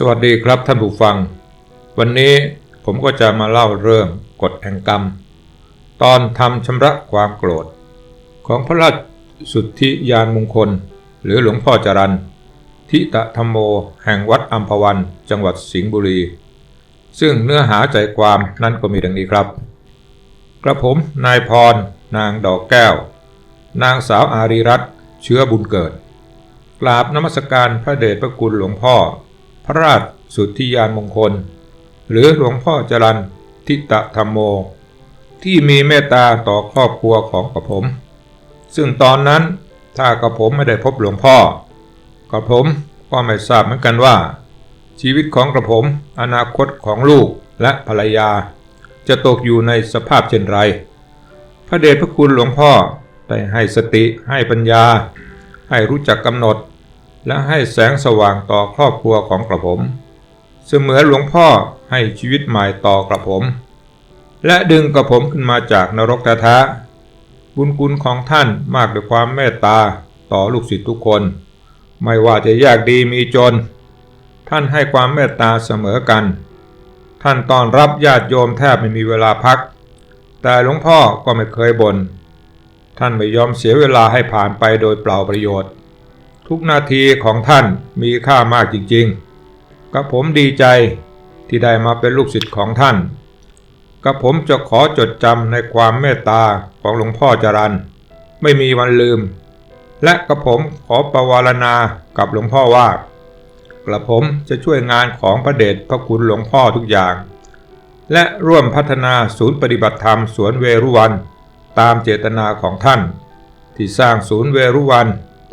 สวัสดีครับท่านผู้ฟัง วันนี้ผมก็จะมาเล่าเรื่องกฎแห่งกรรม ตอนทำชำระความโกรธ ของพระราชสุทธิยานมงคล หรือหลวงพ่อจรันทิตะธรรมโมแห่งวัดอัมพวัน จังหวัดสิงห์บุรี ซึ่งเนื้อหาใจความนั้นก็มีดังนี้ครับ กระผมนายพร นางดอกแก้ว นางสาวอารีรัตเชื้อบุญเกิดกราบนมัสการพระเดชพระคุณหลวงพ่อ พระราชสุทธิยานมงคล หรือหลวงพ่อจรันทิตะธรรมโม ที่มีเมตตาต่อครอบครัวของกระผม ซึ่งตอนนั้นถ้ากระผมไม่ได้พบหลวงพ่อกระผมก็ไม่ทราบเหมือนกันว่า ชีวิตของกระผมอนาคตของลูกและภรรยา จะตกอยู่ในสภาพเช่นไร พระเดชพระคุณหลวงพ่อได้ให้สติให้ปัญญา ให้รู้จักกำหนด และให้แสงสว่างต่อครอบครัวของกระผม เสมือนหลวงพ่อให้ชีวิตใหม่ต่อกระผม และดึงกระผมขึ้นมาจากนรกแท้บุญคุณของท่านมากด้วยความเมตตาต่อลูกศิษย์ทุกคน ไม่ว่าจะยากดีมีจน ท่านให้ความเมตตาเสมอกัน ท่านตอนรับญาติโยมแทบไม่มีเวลาพัก แต่หลวงพ่อก็ไม่เคยบน่นท่านไม่ยอมเสียเวลาให้ผ่านไปโดยเปล่าประโยชน์ ทุกนาทีของท่านมีค่ามากจริงๆ กับผมดีใจที่ได้มาเป็นลูกศิษย์ของท่าน กับผมจะขอจดจำในความเมตตาของหลวงพ่อจรันไม่มีวันลืม และกระผมขอประวารณากับหลวงพ่อว่ากระผมจะช่วยงานของพระเดชพระคุณหลวงพ่อทุกอย่าง และร่วมพัฒนาศูนย์ปฏิบัติธรรมสวนเวรุวัน ตามเจตนาของท่าน ที่สร้างศูนย์เวรุวัน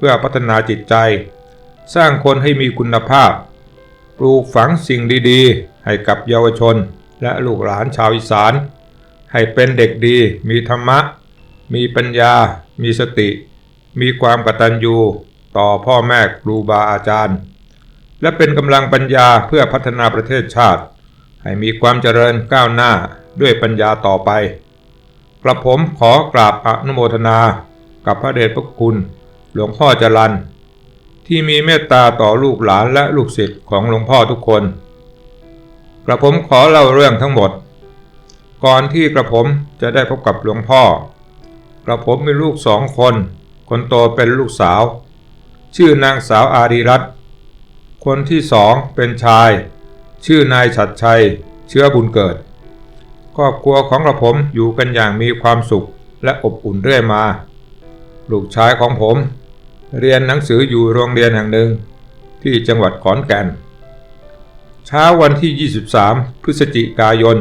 พื่อพัฒนาจิตใจ สร้างคนให้มีคุณภาพ ปลูกฝังสิ่งดีๆ ให้กับเยาวชน และลูกหลานชาวอีสาน ให้เป็นเด็กดี มีธรรมะ มีปัญญา มีสติ มีความกตัญญูต่อพ่อแม่ครูบาอาจารย์ และเป็นกำลังปัญญาเพื่อพัฒนาประเทศชาติ ให้มีความเจริญก้าวหน้าด้วยปัญญาต่อไปกระผมขอกราบอนุโมทนา กับพระเดชพระคุณ หลวงพ่อจรันที่มีเมตตาต่อลูกหลานและลูกศิษย์ของหลวงพ่อทุกคน กระผมขอเล่าเรื่องทั้งหมด ก่อนที่กระผมจะได้พบกับหลวงพ่อ กระผมมีลูกสองคน คนโตเป็นลูกสาว ชื่อนางสาวอารีรัตน์คนที่สองเป็นชาย ชื่อนายฉัดชัย เชื้อบุญเกิด ครอบครัวของกระผมอยู่กันอย่างมีความสุขและอบอุ่นเรื่อยมา ลูกชายของผม เรียนหนังสืออยู่โรงเรียนแห่งหนึ่งที่จังหวัดขอนแก่น เช้าวันที่ 23 พฤศจิกายน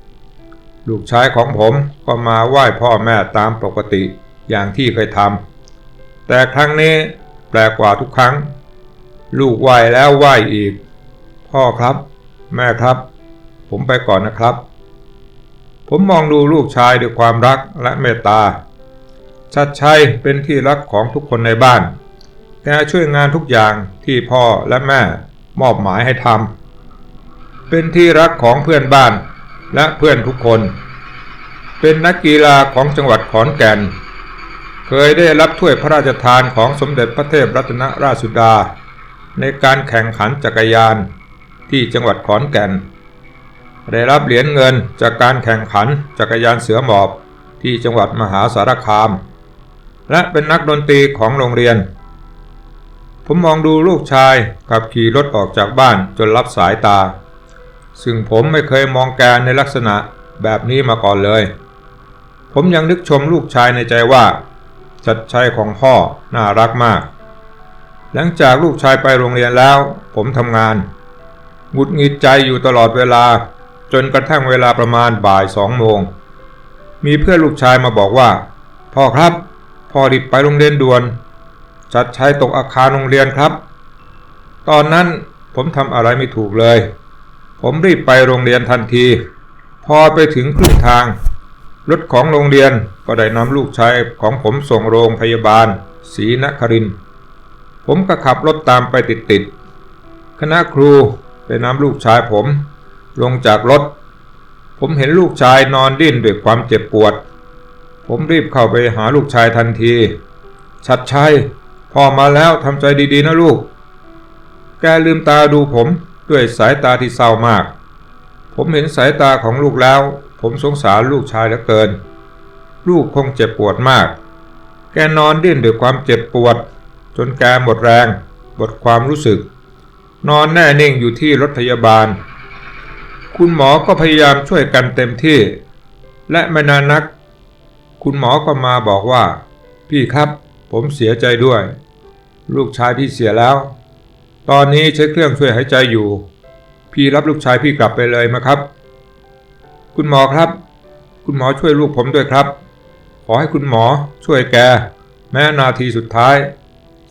2536 ลูกชายของผมก็มาไหว้พ่อแม่ตามปกติอย่างที่เคยทำ แต่ครั้งนี้แปลกกว่าทุกครั้ง ลูกไหว้แล้วไหว้อีก พ่อครับ แม่ครับ ผมไปก่อนนะครับ ผมมองดูลูกชายด้วยความรักและเมตตา ชัดชัยเป็นที่รักของทุกคนในบ้าน แกช่วยงานทุกอย่างที่พ่อและแม่มอบหมายให้ทำ เป็นที่รักของเพื่อนบ้านและเพื่อนทุกคน เป็นนักกีฬาของจังหวัดขอนแก่น เคยได้รับถ้วยพระราชทานของสมเด็จพระเทพรัตนราชสุดา ในการแข่งขันจักรยานที่จังหวัดขอนแก่น ได้รับเหรียญเงินจากการแข่งขันจักรยานเสือหมอบที่จังหวัดมหาสารคาม และเป็นนักดนตรีของโรงเรียน ผมมองดูลูกชายขับขี่รถออกจากบ้านจนรับสายตา ซึ่งผมไม่เคยมองแกในลักษณะแบบนี้มาก่อนเลย ผมยังนึกชมลูกชายในใจว่า ชัดชัยของพ่อน่ารักมาก หลังจากลูกชายไปโรงเรียนแล้ว ผมทำงานหงุดหงิดใจอยู่ตลอดเวลา จนกระทั่งเวลาประมาณบ่ายสองโมง มีเพื่อนลูกชายมาบอกว่า พ่อครับ พ่อรีบไปโรงเรียนด่วน ชัดชัยตกอาคารโรงเรียนครับ ตอนนั้นผมทำอะไรไม่ถูกเลย ผมรีบไปโรงเรียนทันที พอไปถึงครึ่งทาง รถของโรงเรียนก็ได้นำลูกชายของผมส่งโรงพยาบาลศรีนคริน ผมก็ขับรถตามไปติดๆ คณะครูได้นำลูกชายผม ลงจากรถ ผมเห็นลูกชายนอนดิ้นด้วยความเจ็บปวด ผมรีบเข้าไปหาลูกชายทันที ชัดชัย พ่อมาแล้วทำใจดีๆนะลูก แกลืมตาดูผมด้วยสายตาที่เศร้ามาก ผมเห็นสายตาของลูกแล้ว ผมสงสารลูกชายเหลือเกิน ลูกคงเจ็บปวดมาก แกนอนดิ้นด้วยความเจ็บปวด จนแกหมดแรง หมดความรู้สึก นอนแน่นิ่งอยู่ที่รถพยาบาล คุณหมอก็พยายามช่วยกันเต็มที่ และไม่นานนัก คุณหมอก็มาบอกว่า พี่ครับ ผมเสียใจด้วย ลูกชายที่เสียแล้ว ตอนนี้ใช้เครื่องช่วยหายใจอยู่ พี่รับลูกชายพี่กลับไปเลยมาครับ คุณหมอครับ คุณหมอช่วยลูกผมด้วยครับ ขอให้คุณหมอช่วยแก แม้นาทีสุดท้าย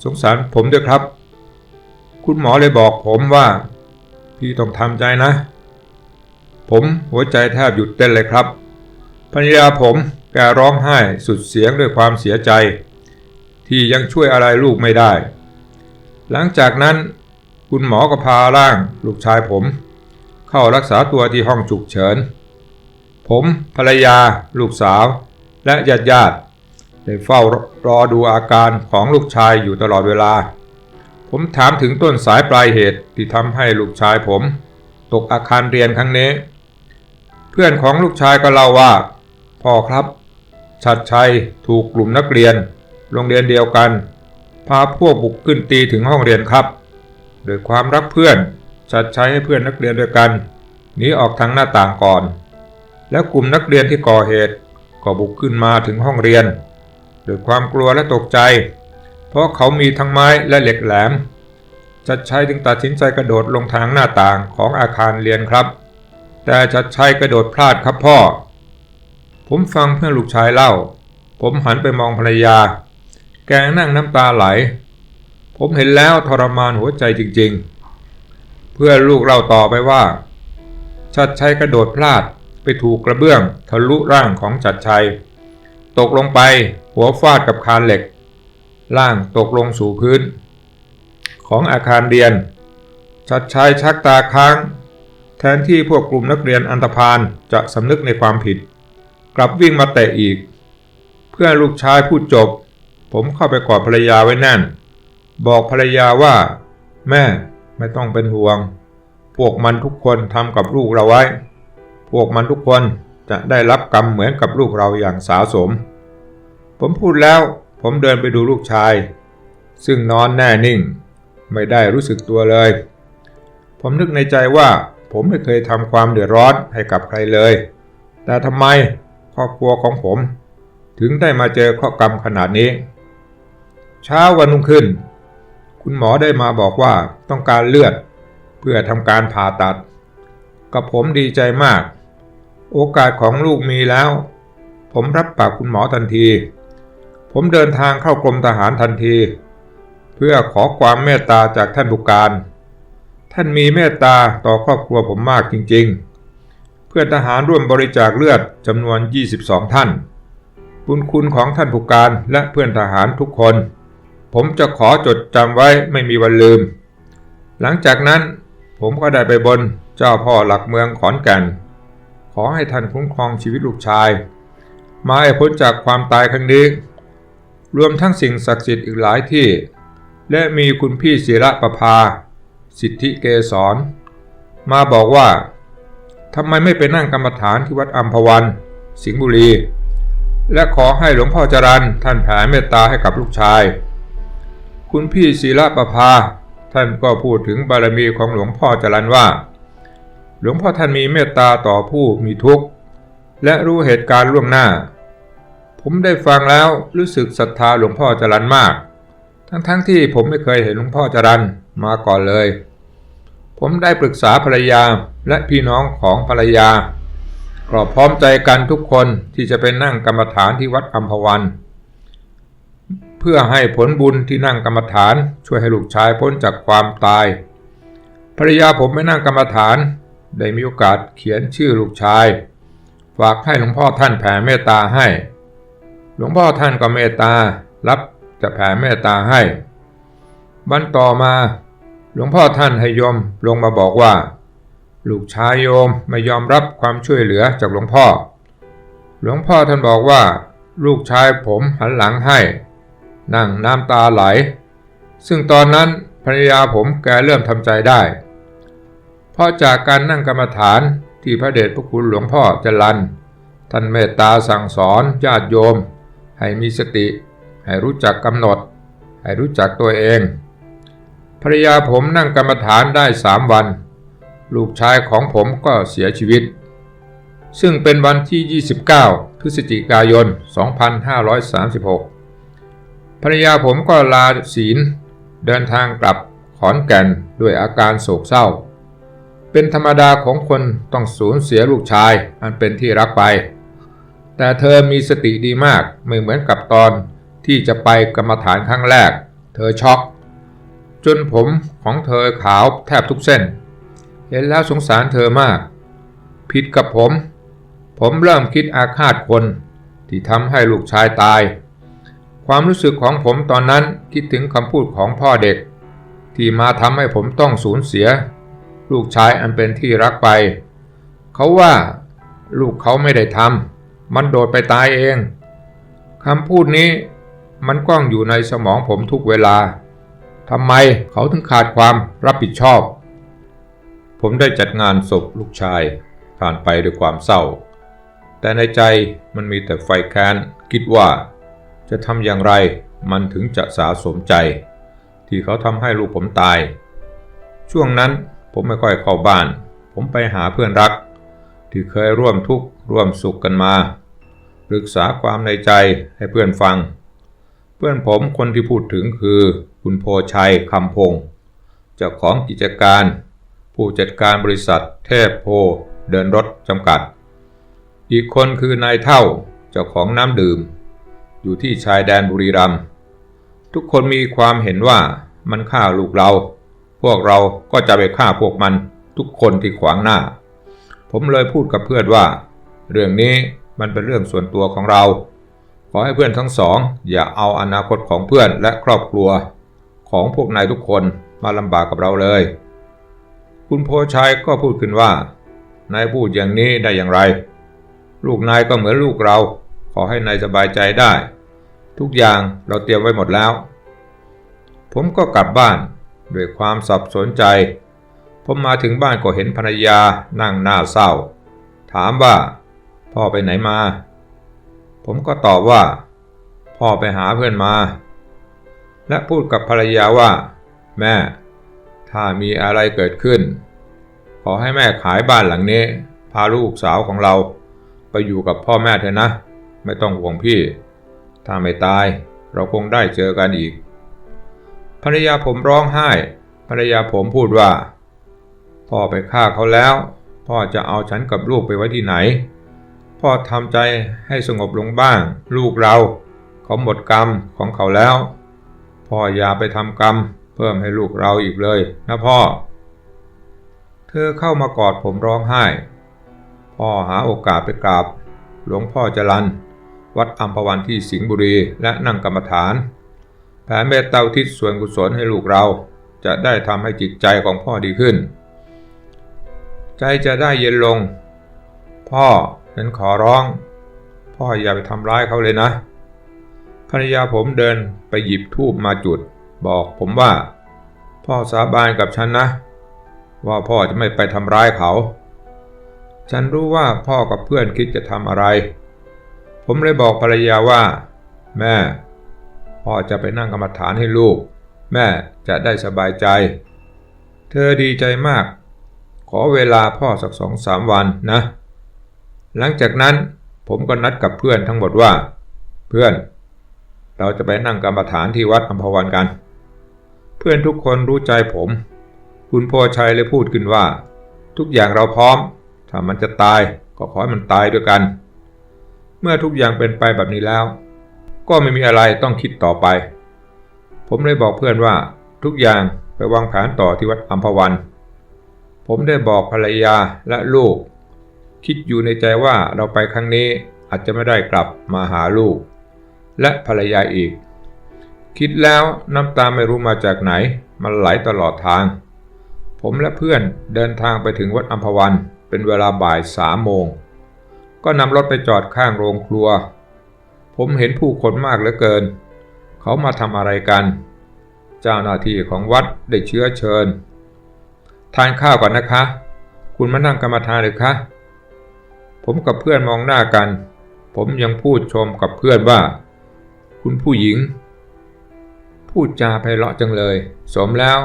สงสารผมด้วยครับ คุณหมอเลยบอกผมว่า พี่ต้องทำใจนะ ผมหัวใจแทบหยุดเต้นเลยครับภรรยาผม แกร้องไห้สุดเสียงด้วยความเสียใจ ที่ยังช่วยอะไรลูกไม่ได้ หลังจากนั้นคุณหมอก็พาร่างลูกชายผม เข้ารักษาตัวที่ห้องฉุกเฉิน ผมภรรยา ลูกสาว และญาติญาติได้เฝ้ารอดูอาการของลูกชายอยู่ตลอดเวลา ผมถามถึงต้นสายปลายเหตุที่ทำให้ลูกชายผม ตกอาคารเรียนครั้งนี้ เพื่อนของลูกชายก็เล่าว่า พ่อครับ ชัดชัยถูกกลุ่มนักเรียน โรงเรียนเดียวกัน พาพวกบุกขึ้นตีถึงห้องเรียนครับโดยความรักเพื่อนชัดชัยให้เพื่อนนักเรียนด้วยกันหนีออกทางหน้าต่างก่อน แล้วกลุ่มนักเรียนที่ก่อเหตุก็บุกขึ้นมาถึงห้องเรียนโดยความกลัวและตกใจ เพราะเขามีทั้งไม้และเหล็กแหลมชัดชัยจึงตัดสินใจกระโดดลงทางหน้าต่างของอาคารเรียนครับ แต่ชัดชัยกระโดดพลาดครับพ่อ ผมฟังเพื่อนลูกชายเล่า ผมหันไปมองภรรยา แกนั่งน้ำตาไหล ผมเห็นแล้วทรมานหัวใจจริงๆ เพื่อนลูกเล่าต่อไปว่าชัดชัยกระโดดพลาดไปถูกกระเบื้องทะลุร่างของชัดชัย ตกลงไปหัวฟาดกับคานเหล็ก ร่างตกลงสู่พื้น ของอาคารเรียน ชัดชัยชักตาค้าง แทนที่พวกกลุ่มนักเรียนอันธพาลจะสำนึกในความผิด กลับวิ่งมาเตะอีก เพื่อนลูกชายพูดจบ ผมเข้าไปกอดภรรยาไว้แน่น บอกภรรยาว่า แม่ไม่ต้องเป็นห่วง พวกมันทุกคนทำกับลูกเราไว้ พวกมันทุกคนจะได้รับกรรมเหมือนกับลูกเราอย่างสาสม ผมพูดแล้วผมเดินไปดูลูกชาย ซึ่งนอนแน่นิ่ง ไม่ได้รู้สึกตัวเลย ผมนึกในใจว่าผมไม่เคยทำความเดือดร้อนให้กับใครเลย แต่ทำไม ครอบครัวของผม ถึงได้มาเจอข้อกรรมขนาดนี้ เช้าวันรุ่งขึ้น คุณหมอได้มาบอกว่าต้องการเลือด เพื่อทำการผ่าตัด กับผมดีใจมาก โอกาสของลูกมีแล้ว ผมรับปากคุณหมอทันที ผมเดินทางเข้ากรมทหารทันที เพื่อขอความเมตตาจากท่านผู้การ ท่านมีเมตตาต่อครอบครัวผมมากจริงๆ เพื่อนทหารร่วมบริจาคเลือดจำนวน 22 ท่าน บุญคุณของท่านผู้การและเพื่อนทหารทุกคน ผมจะขอจดจำไว้ไม่มีวันลืม หลังจากนั้นผมก็ได้ไปบนเจ้าพ่อหลักเมืองขอนแก่น ขอให้ท่านคุ้มครองชีวิตลูกชาย มาให้พ้นจากความตายครั้งนี้ รวมทั้งสิ่งศักดิ์สิทธิ์อีกหลายที่ และมีคุณพี่ศิระประภา สิทธิเกษรมาบอกว่า ทำไมไม่ไปนั่งกรรมฐานที่วัดอัมพวัน สิงห์บุรี และขอให้หลวงพ่อจรันท่านแผ่เมตตาให้กับลูกชาย คุณพี่ศิระประภา ท่านก็พูดถึงบารมีของหลวงพ่อจรันว่า หลวงพ่อท่านมีเมตตาต่อผู้มีทุกข์ และรู้เหตุการณ์ล่วงหน้า ผมได้ฟังแล้วรู้สึกศรัทธาหลวงพ่อจรันมาก ทั้งๆทที่ผมไม่เคยเห็นหลวงพ่อจรันมาก่อนเลย ผมได้ปรึกษาภรรยา และพี่น้องของภรรยาก็พร้อมใจกันทุกคนที่จะไปนั่งกรรมฐานที่วัดอัมพวัน เพื่อให้ผลบุญที่นั่งกรรมฐานช่วยให้ลูกชายพ้นจากความตาย ภรรยาผมไปนั่งกรรมฐาน ได้มีโอกาสเขียนชื่อลูกชาย ฝากให้หลวงพ่อท่านแผ่เมตตาให้ หลวงพ่อท่านก็เมตตารับจะแผ่เมตตาให้วันต่อมา หลวงพ่อท่านให้ยมลงมาบอกว่า ลูกชายโยมไม่ยอมรับความช่วยเหลือจากหลวงพ่อ หลวงพ่อท่านบอกว่า ลูกชายผมหันหลังให้ นั่งน้ำตาไหล ซึ่งตอนนั้นภรรยาผมแกเริ่มทำใจได้ เพราะจากการนั่งกรรมฐานที่พระเดชพระคุณหลวงพ่อจรันท่านเมตตาสั่งสอนญาติโยม ให้มีสติ ให้รู้จักกำหนด ให้รู้จักตัวเอง ภรรยาผมนั่งกรรมฐานได้สามวัน ลูกชายของผมก็เสียชีวิต ซึ่งเป็นวันที่ 29 พฤศจิกายน 2536 ภรรยาผมก็ลาศีล เดินทางกลับขอนแก่นด้วยอาการโศกเศร้า เป็นธรรมดาของคนต้องสูญเสียลูกชายอันเป็นที่รักไป แต่เธอมีสติดีมากไม่เหมือนกับตอนที่จะไปกรรมฐานครั้งแรก เธอช็อก จนผมของเธอขาวแทบทุกเส้น เห็นแล้วสงสารเธอมาก ผิดกับผม ผมเริ่มคิดอาฆาตคนที่ทำให้ลูกชายตาย ความรู้สึกของผมตอนนั้นคิดถึงคำพูดของพ่อเด็ก ที่มาทำให้ผมต้องสูญเสีย ลูกชายอันเป็นที่รักไป เขาว่าลูกเขาไม่ได้ทำมันโดดไปตายเองคำพูดนี้มันก้องอยู่ในสมองผมทุกเวลาทำไมเขาถึงขาดความรับผิดชอบ ผมได้จัดงานศพลูกชาย ผ่านไปด้วยความเศร้า แต่ในใจมันมีแต่ไฟแค้นคิดว่า จะทำอย่างไรมันถึงจะสาสมใจ ที่เขาทำให้ลูกผมตาย ช่วงนั้นผมไม่ค่อยเข้าบ้าน ผมไปหาเพื่อนรัก ที่เคยร่วมทุกข์ร่วมสุขกันมาปรึกษาความในใจให้เพื่อนฟัง เพื่อนผมคนที่พูดถึงคือ คุณโพชัยคำพงศ์เจ้าของกิจการ ผู้จัดการบริษัทเทพโพเดินรถจำกัด อีกคนคือนายเท่าเจ้าของน้ำดื่ม อยู่ที่ชายแดนบุรีรัมย์ทุกคนมีความเห็นว่ามันฆ่าลูกเรา พวกเราก็จะไปฆ่าพวกมันทุกคนที่ขวางหน้า ผมเลยพูดกับเพื่อนว่า เรื่องนี้มันเป็นเรื่องส่วนตัวของเรา ขอให้เพื่อนทั้งสอง อย่าเอาอนาคตของเพื่อนและครอบครัว ของพวกนายทุกคนมาลำบากกับเราเลย คุณโพชัยก็พูดขึ้นว่า นายพูดอย่างนี้ได้อย่างไร ลูกนายก็เหมือนลูกเรา ขอให้นายสบายใจได้ ทุกอย่างเราเตรียมไว้หมดแล้ว ผมก็กลับบ้านด้วยความสับสนใจ ผมมาถึงบ้านก็เห็นภรรยานั่งหน้าเศร้า ถามว่า พ่อไปไหนมา ผมก็ตอบว่า พ่อไปหาเพื่อนมา และพูดกับภรรยาว่า แม่ ถ้ามีอะไรเกิดขึ้น ขอให้แม่ขายบ้านหลังนี้ พาลูกสาวของเรา ไปอยู่กับพ่อแม่เถอะนะ ไม่ต้องห่วงพี่ ถ้าไม่ตายเราคงได้เจอกันอีก ภรรยาผมร้องไห้ ภรรยาผมพูดว่า พ่อไปฆ่าเขาแล้ว พ่อจะเอาฉันกับลูกไปไว้ที่ไหน พ่อทำใจให้สงบลงบ้าง ลูกเรา เขาหมดกรรมของเขาแล้ว พ่ออย่าไปทำกรรม พิ่มให้ลูกเราอีกเลยนะพ่อ เธอเข้ามากอดผมร้องไห้ พ่อหาโอกาสไปกราบ หลวงพ่อจรัน วัดอัมพวันที่สิงห์บุรีและนั่งกรรมฐาน แผ่เมตตาทิศส่วนกุศลให้ลูกเรา จะได้ทำให้จิตใจของพ่อดีขึ้น ใจจะได้เย็นลง พ่อฉันขอร้อง พ่ออย่าไปทำร้ายเขาเลยนะ ภรรยาผมเดินไปหยิบทูบมาจุด บอกผมว่า พ่อสาบานกับฉันนะ ว่าพ่อจะไม่ไปทำร้ายเขา ฉันรู้ว่าพ่อกับเพื่อนคิดจะทำอะไร ผมเลยบอกภรรยาว่า แม่ พ่อจะไปนั่งกรรมฐานให้ลูก แม่จะได้สบายใจ เธอดีใจมาก ขอเวลาพ่อสักสองสามวันนะ หลังจากนั้นผมก็นัดกับเพื่อนทั้งหมดว่า เพื่อนเราจะไปนั่งกรรมฐานที่วัดอัมพวันกัน เพื่อนทุกคนรู้ใจผม คุณพ่อชัยเลยพูดขึ้นว่า ทุกอย่างเราพร้อม ถ้ามันจะตายก็ขอให้มันตายด้วยกัน เมื่อทุกอย่างเป็นไปแบบนี้แล้ว ก็ไม่มีอะไรต้องคิดต่อไป ผมเลยบอกเพื่อนว่าทุกอย่างไปวางแผนต่อที่วัดอัมพวัน ผมได้บอกภรรยาและลูก คิดอยู่ในใจว่าเราไปครั้งนี้อาจจะไม่ได้กลับมาหาลูก และภรรยาอีก คิดแล้วน้ำตาไม่รู้มาจากไหน มันไหลตลอดทาง ผมและเพื่อนเดินทางไปถึงวัดอัมพวัน เป็นเวลาบ่ายสามโมง ก็นำรถไปจอดข้างโรงครัว ผมเห็นผู้คนมากเหลือเกิน เขามาทำอะไรกัน เจ้าหน้าที่ของวัดได้เชื้อเชิญ ทานข้าวก่อนนะคะ คุณมานั่งกรรมฐานหรือคะผมกับเพื่อนมองหน้ากัน ผมยังพูดชมกับเพื่อนว่า คุณผู้หญิง พูดจาไพเราะจังเลย สมแล้ว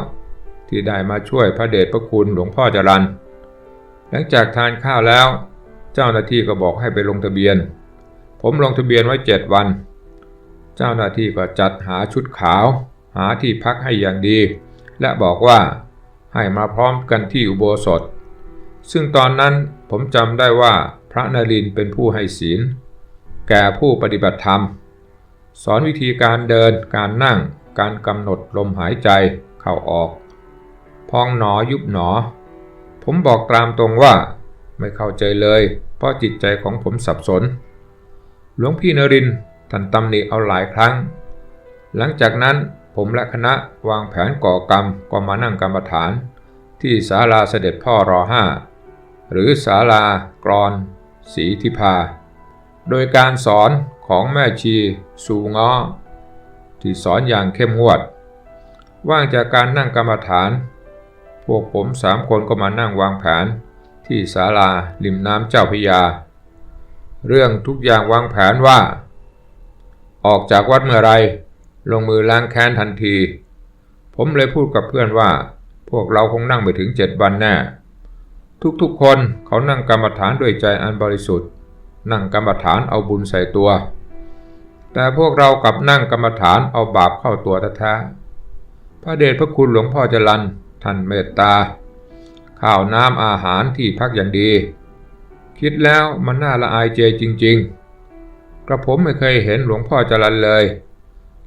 ที่ได้มาช่วยพระเดชพระคุณหลวงพ่อจรันหลังจากทานข้าวแล้ว เจ้าหน้าที่ก็บอกให้ไปลงทะเบียน ผมลงทะเบียนไว้เจ็ดวัน เจ้าหน้าที่ก็จัดหาชุดขาว หาที่พักให้อย่างดี และบอกว่าให้มาพร้อมกันที่อุโบสถ ซึ่งตอนนั้นผมจำได้ว่าพระนรินเป็นผู้ให้ศีล แก่ผู้ปฏิบัติธรรม สอนวิธีการเดินการนั่ง การกำหนดลมหายใจเข้าออก พองหนอยุบหนอ ผมบอกตามตรงว่า ไม่เข้าใจเลย เพราะจิตใจของผมสับสน หลวงพี่นรินท่านตำหนิเอาหลายครั้ง หลังจากนั้นผมและคณะวางแผนก่อกรรมก็มานั่งกรรมฐาน ที่ศาลาเสด็จพ่อรอห้าหรือศาลากรอนศรีทิพา โดยการสอนของแม่ชี สูง้อ ที่สอนอย่างเข้มงวด ว่างจากการนั่งกรรมฐาน พวกผมสามคนก็มานั่งวางแผน ที่ศาลาริมน้ำเจ้าพยา เรื่องทุกอย่างวางแผนว่า ออกจากวัดเมื่อไร ลงมือล้างแค้นทันที ผมเลยพูดกับเพื่อนว่า พวกเราคงนั่งไปถึงเจ็ดวันแน่ ทุกๆคนเขานั่งกรรมฐานด้วยใจอันบริสุทธิ์ นั่งกรรมฐานเอาบุญใส่ตัว แต่พวกเรากลับนั่งกรรมฐานเอาบาปเข้าตัวแท้ๆพระเดชพระคุณหลวงพ่อจรันท่านเมตตา ข้าวน้ำอาหารที่พักอย่างดี คิดแล้วมันน่าละอายเจจริง ๆ กระผมไม่เคยเห็นหลวงพ่อจรันเลย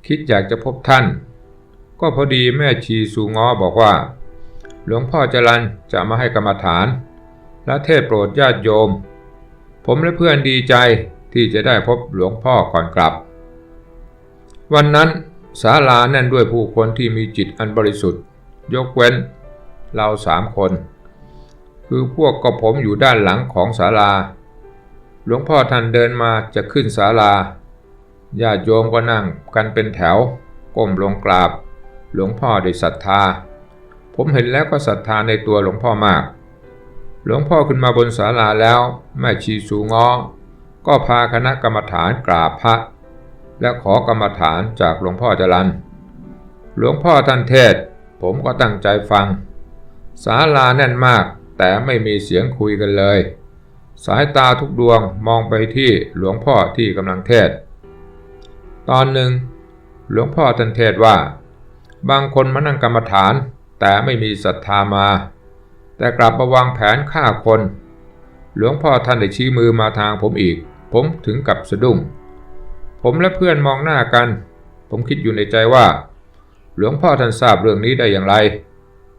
คิดอยากจะพบท่าน ก็พอดีแม่ชีสูงอบอกว่า หลวงพ่อจรันจะมาให้กรรมฐาน และเทศโปรดญาติโยม ผมและเพื่อนดีใจที่จะได้พบหลวงพ่อก่อนกลับ วันนั้นศาลาแน่นด้วยผู้คนที่มีจิตอันบริสุทธิ์ ยกเว้น เราสามคน คือพวกกับผมอยู่ด้านหลังของศาลา หลวงพ่อท่านเดินมาจะขึ้นศาลาญาติโยมก็นั่งกันเป็นแถว ก้มลงกราบ หลวงพ่อด้ศรัทธา ผมเห็นแล้วก็ศรัทธาในตัวหลวงพ่อมาก หลวงพ่อขึ้นมาบนศาลาแล้ว แม่ชีสูงอก็พาคณะกรรมฐานกราบพระ และขอกรรมฐานจากหลวงพ่อจรันหลวงพ่อท่านเทศ ผมก็ตั้งใจฟัง ศาลาแน่นมาก แต่ไม่มีเสียงคุยกันเลย สายตาทุกดวงมองไปที่หลวงพ่อที่กำลังเทศ ตอนหนึ่ง หลวงพ่อท่านเทศว่า บางคนมานั่งกรรมฐาน แต่ไม่มีศรัทธามา แต่กลับมาวางแผนฆ่าคน หลวงพ่อท่านได้ชี้มือมาทางผมอีก ผมถึงกับสะดุ้ง ผมและเพื่อนมองหน้ากัน ผมคิดอยู่ในใจว่า หลวงพ่อท่านทราบเรื่องนี้ได้อย่างไร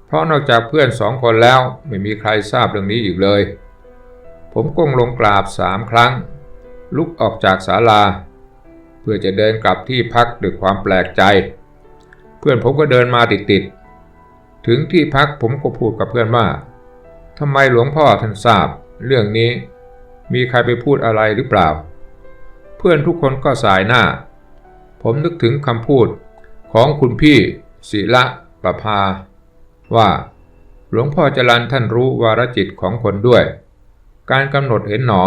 เพราะนอกจากเพื่อนสองคนแล้วไม่มีใครทราบเรื่องนี้อีกเลย ผมก้มลงกราบสามครั้ง ลุกออกจากศาลา เพื่อจะเดินกลับที่พักด้วยความแปลกใจ เพื่อนผมก็เดินมาติดๆถึงที่พักผมก็พูดกับเพื่อนว่าทำไมหลวงพ่อท่านทราบ เรื่องนี้ มีใครไปพูดอะไรหรือเปล่า เพื่อนทุกคนก็สายหน้า ผมนึกถึงคำพูดของคุณพี่ศิละประภา ว่า หลวงพ่อจรันท่านรู้วารจิตของคนด้วย การกำหนดเห็นหนอ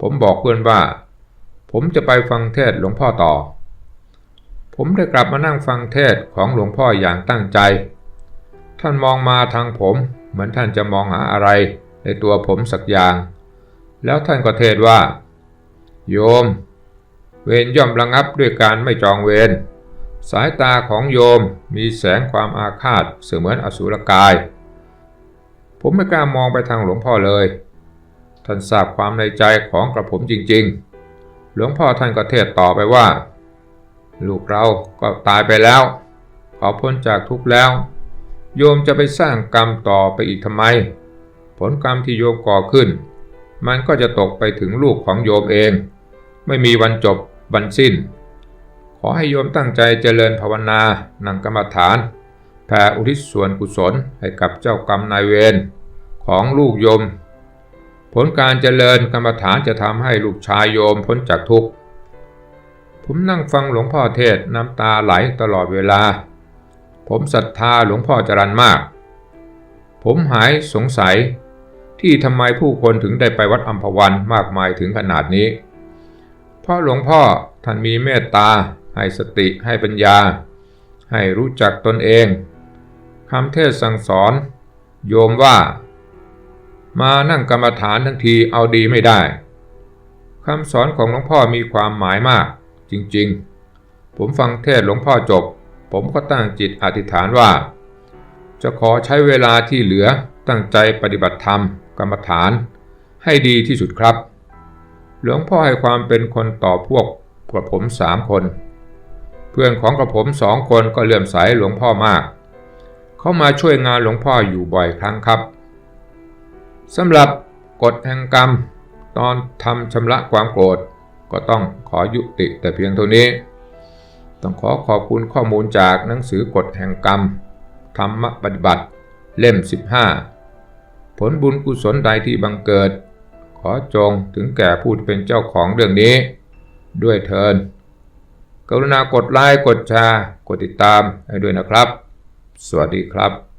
ผมบอกเพื่อนว่า ผมจะไปฟังเทศหลวงพ่อต่อ ผมได้กลับมานั่งฟังเทศของหลวงพ่ออย่างตั้งใจ ท่านมองมาทางผมเหมือนท่านจะมองหาอะไรในตัวผมสักอย่าง แล้วท่านก็เทศว่า โยม เวรย่อมระงับด้วยการไม่จองเวร สายตาของโยมมีแสงความอาฆาตเสมือนอสุรกาย ผมไม่กล้ามองไปทางหลวงพ่อเลย ท่านทราบความในใจของกระผมจริง ๆ หลวงพ่อท่านก็เทศต่อไปว่า ลูกเราก็ตายไปแล้วขอพ้นจากทุกข์แล้ว โยมจะไปสร้างกรรมต่อไปอีกทำไม ผลกรรมที่โยมก่อขึ้น มันก็จะตกไปถึงลูกของโยมเอง ไม่มีวันจบ วันสิ้น ขอให้โยมตั้งใจเจริญภาวนานั่งกรรมฐานแผ่อุทิศส่วนกุศลให้กับเจ้ากรรมนายเวรของลูกโยม ผลการเจริญกรรมฐานจะทำให้ลูกชายโยมพ้นจากทุกข์ ผมนั่งฟังหลวงพ่อเทศน้ำตาไหลตลอดเวลา ผมศรัทธาหลวงพ่อจรันมาก ผมหายสงสัยที่ทำไมผู้คนถึงได้ไปวัดอัมพวันมากมายถึงขนาดนี้ เพราะหลวงพ่อท่านมีเมตตา ให้สติให้ปัญญา ให้รู้จักตนเองคำเทศสั่งสอน โยมว่า มานั่งกรรมฐานทั้งทีเอาดีไม่ได้คำสอนของหลวงพ่อมีความหมายมาก จริงๆ ผมฟังเทศหลวงพ่อจบ ผมก็ตั้งจิตอธิษฐานว่า จะขอใช้เวลาที่เหลือตั้งใจปฏิบัติธรรมกรรมฐาน ให้ดีที่สุดครับ หลวงพ่อให้ความเป็นคนต่อพวกกระผมสามคน เพื่อนของกระผมสองคนก็เลื่อมใสหลวงพ่อมาก เขามาช่วยงานหลวงพ่ออยู่บ่อยครั้งครับสำหรับกฎแห่งกรรม ตอนทำชำระความโกรธ ก็ต้องขอยุติแต่เพียงเท่านี้ ต้องขอขอบคุณข้อมูลจากหนังสือกฎแห่งกรรม ธรรมปฏิบัติ เล่ม 15 ผลบุญกุศลใดที่บังเกิด อจงถึงแก่ผู้ที่เป็นเจ้าของเรื่องนี้ ด้วยเทินกรุณากดไลค์กดแชร์กดติดตามให้ด้วยนะครับ สวัสดีครับ